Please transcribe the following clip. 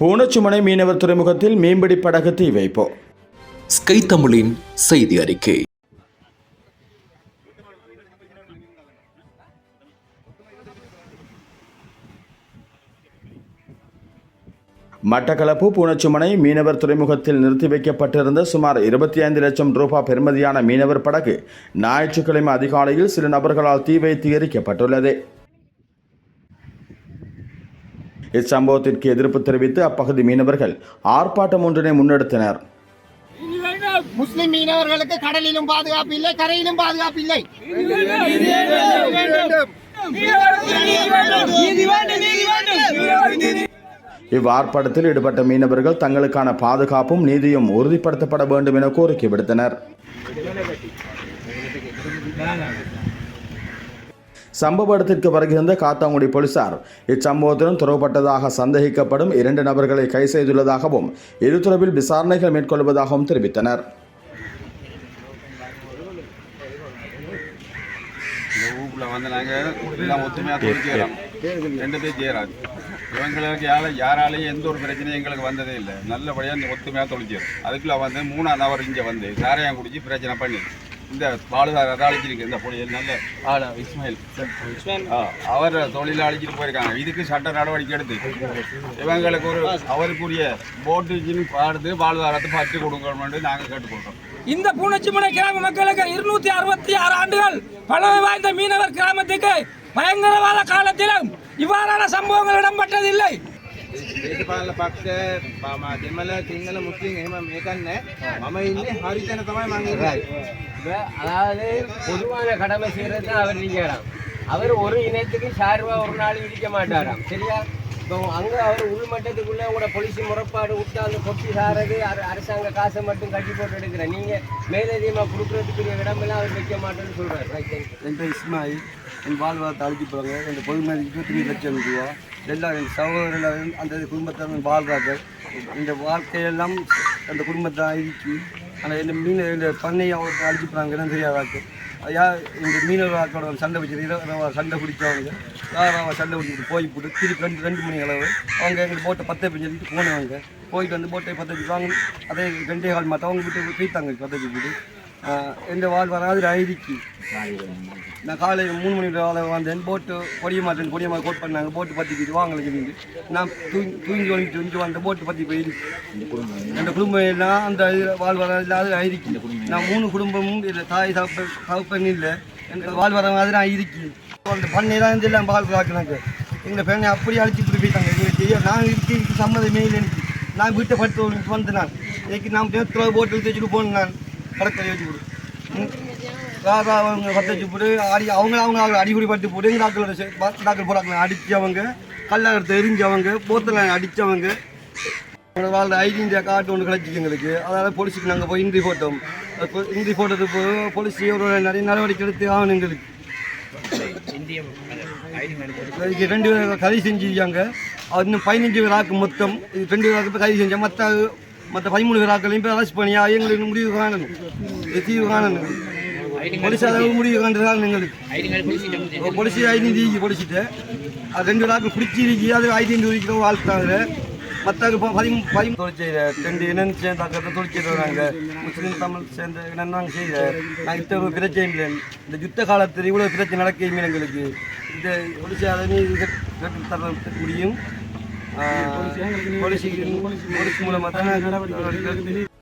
பூனச்சுமனை மீனவர் துறைமுகத்தில் மீன்பிடி படகு தீ வைப்பு? ஸ்கை தமிழின் செய்தி அறிக்கை. மட்டக்களப்பு பூனச்சுமனை மீனவர் துறைமுகத்தில் நிறுத்தி வைக்கப்பட்டிருந்த சுமார் இருபத்தி ஐந்து லட்சம் ரூபாய் பெறுமதியான மீனவர் படகு ஞாயிற்றுக்கிழமை அதிகாலையில் சில நபர்களால் தீ வைத்து எரிக்கப்பட்டுள்ளது. இச்சம்பவத்திற்கு எதிர்ப்பு தெரிவித்து அப்பகுதி மீனவர்கள் ஆர்ப்பாட்டம் ஒன்றினை முன்னெடுத்தனர். முஸ்லிம் மீனவர்களுக்கு கடலிலும் பாதுகாப்பு இல்லை கரையிலும் பாதுகாப்பு இல்லை. இவ்வார்ப்பாட்டத்தில் ஈடுபட்ட மீனவர்கள் தங்களுக்கான பாதுகாப்பும் நீதியும் உறுதிப்படுத்தப்பட வேண்டும் என கோரிக்கை விடுத்தனர். சம்பவ இடத்திற்கு வருகின்ற காத்தாங்குடி போலீசார் இச்சம்பவத்திலும் துறவப்பட்டதாக சந்தேகிக்கப்படும் இரண்டு நபர்களை கைது செய்துள்ளதாகவும் இருதரப்பில் விசாரணைகள் மேற்கொள்வதாகவும் தெரிவித்தனர். ஊருக்குள்ள வந்து நாங்கள் எல்லாம் ஒத்துமையாக தொழிற்சேரோம் ரெண்டு பேர் சேராது இவங்களுக்கு யார யாராலையும் எந்த ஒரு பிரச்சனையும் எங்களுக்கு வந்ததே இல்லை. நல்லபடியாக இந்த ஒத்துமையாக தொழிற்சேரும் அதுக்குள்ள வந்து மூணாம் நபர் இங்கே வந்து சாரையான் குடிச்சு பிரச்சனை பண்ணி இந்த பாலுதார அழிச்சிருக்கு இந்த பொழியல் நல்ல ஆளா இஸ்மாயில். அவர் தொழில அழிச்சிட்டு போயிருக்காங்க. இதுக்கு சட்ட நடவடிக்கை எடுத்து. இவங்களுக்கு ஒரு அவருக்குரிய போட்டு பாடுத்து வாழ்வாதாரத்தை பற்றி கொடுக்கணும்னு நாங்கள் கேட்டுக்கொள்கிறோம் இந்த பூனச்சிமனை கிராம மக்களுக்கு இருநூத்தி அறுபத்தி ஆறு ஆண்டுகள் பழமை வாய்ந்த மீனவர் கிராமத்துக்கு பயங்கரவாத காலத்திலும் இவ்வாறான சம்பவங்கள் இடம்பெற்றதில்லை. දේශපාලන පක්ෂ මම දෙමළ සිංහල මුස්ලිම් එහෙම මේකක් නැහැ මම ඉන්නේ හරි තැන තමයි මම ඉන්නේ இப்ப அதாவது பொதுவான கடமை செய்யறது தான் அவர் நீங்கிறாம் அவர் ஒரு இனத்துக்கு சார்பா ஒரு நாள் இடிக்க மாட்டாராம் சரியா இப்போ அங்கே அவர் உள்மட்டத்துக்குள்ளே உங்களோட பொலிசி முறைப்பாடு விட்டு கொட்டி சாரது அர- அரசாங்க காசை மட்டும் கட்டி போட்டு எடுக்கிறேன் நீங்கள் மேலதிகமாக கொடுக்குறதுக்குரிய இடமெல்லாம் அவர் வைக்க மாட்டேன்னு சொல்கிறார் என் பேர் இஸ்மாயில். என் வாழ்வாரத்தை அழிச்சு போகிறாங்க என் பொதுமதி இருபத்தி லட்சம் ரூபா எல்லாம் என் சகோதரர்கள் அந்த குடும்பத்தினர் வாழ்றார்கள் இந்த வாழ்க்கையெல்லாம் அந்த குடும்பத்தை அழிச்சு ஆனால் இந்த மீன் இந்த பண்ணையை அவங்க அழிச்சு போகிறாங்கன்னு தெரியாதாக்கு. யார் இந்த மீனவர்களோட சண்டை வச்சு இரவு சண்டை பிடிச்சவங்க. யாராவது சண்டை பிடிச்சிட்டு போய் போட்டு திருப்பி ரெண்டு ரெண்டு மணி அளவு அவங்க எங்கள் போட்டை பத்த சொல்லிட்டு போனவங்க. போயிட்டு வந்து போட்டை பத்த வச்சுருவாங்க அதே ரெண்டே கால் மாட்டம் அவங்க விட்டு போயிட்டாங்க பத்த வச்சுட்டு எந்த வாழ் வராது ஐடிக்கு நான் காலையில் மூணு மணி வேலை வந்தேன். போட்டு பொடிய மாட்டேன் பொடிய மாட்டேன் கோட் பண்ணாங்க. போட்டு பற்றி போயிட்டு வாங்கலுக்கு இருந்து. நான் தூங்கி தூங்கி வந்துட்டு வந்த போட்டு பற்றி போயிருக்கு என் குடும்பம் எல்லாம் அந்த இதில் வாழ் வர இல்லாத ஐடிக்கு நான் மூணு குடும்பமும் இல்லை தாய் தகப்ப தகப்பன் இல்லை. எனக்கு வாழ் வர மாதிரி நான் இருக்கு அந்த பண்ணையெல்லாம் இருந்து எல்லாம் பால் பார்க்குறாங்க எங்களை பெண்ணை அப்படியே அழைச்சி இப்படி போயிட்டாங்க. எங்களுக்கு தெரியும் நான் இருக்கு சம்மதமே இல்லை எனக்கு. நான் வீட்டை படுத்து வந்து நான். இன்னைக்கு நான் நேற்று போட்டில் தேய்ச்சிட்டு போனேன் நான். கடற்கரை வச்சு அவங்க பத்த வச்சு போட்டு அடி அவங்க அவங்க அடிக்குடி அடிப்படி பட்டு போட்டு எங்கள் டாக்டர் டாக்டர் போடாங்க அடித்தவங்க கல்லாகரத்தை எரிஞ்சவங்க போத்தில் அடித்தவங்க எங்களோட வாழ்ந்த ஐடி இந்தியா கார்டு ஒன்று கிடச்சிச்சு எங்களுக்கு. அதனால் போலீஸுக்கு நாங்கள் போய் இன்ட்ரி போட்டோம். அப்போ போட்டது போய் போலீஸ் நிறைய நடவடிக்கை எடுத்து ஆகணும் எங்களுக்கு. ரெண்டு பேர் கைது செஞ்சுருக்காங்க. அது இன்னும் பதினஞ்சு பேராக்கு மொத்தம். இது ரெண்டு பேர் கைது செஞ்சேன் மற்ற மற்ற பதிமூணு விழாக்களையும் போய் அரெஸ்ட் பண்ணியா எங்களுக்கு முடிவு காணணும். இது தீர்வு காணணும். போலீஸ் அளவு முடிவு காண்றதால எங்களுக்கு. போலீஸ் ஐநூறு தீக்கி பொடிச்சிட்டு அது ரெண்டு விழாக்கு பிடிச்சி இருக்கி. அது ஐடி தூக்கிட்டு வாழ்த்தாங்க மற்ற பதிமூணு பதி தொழிற்செய்கிற ரெண்டு இனம் சேர்ந்தாக்கிறத தொழிற்செய்து வராங்க. முஸ்லீம் தமிழ் சேர்ந்த இனம் நாங்கள் செய்கிற நான் இத்தனை பிரச்சனை இல்லை. இந்த யுத்த காலத்தில் இவ்வளோ பிரச்சனை நடக்க எங்களுக்கு. இந்த ஒடிசா அதை தர முடியும். போலீஸ் போலீஸ் மூலமாக தான்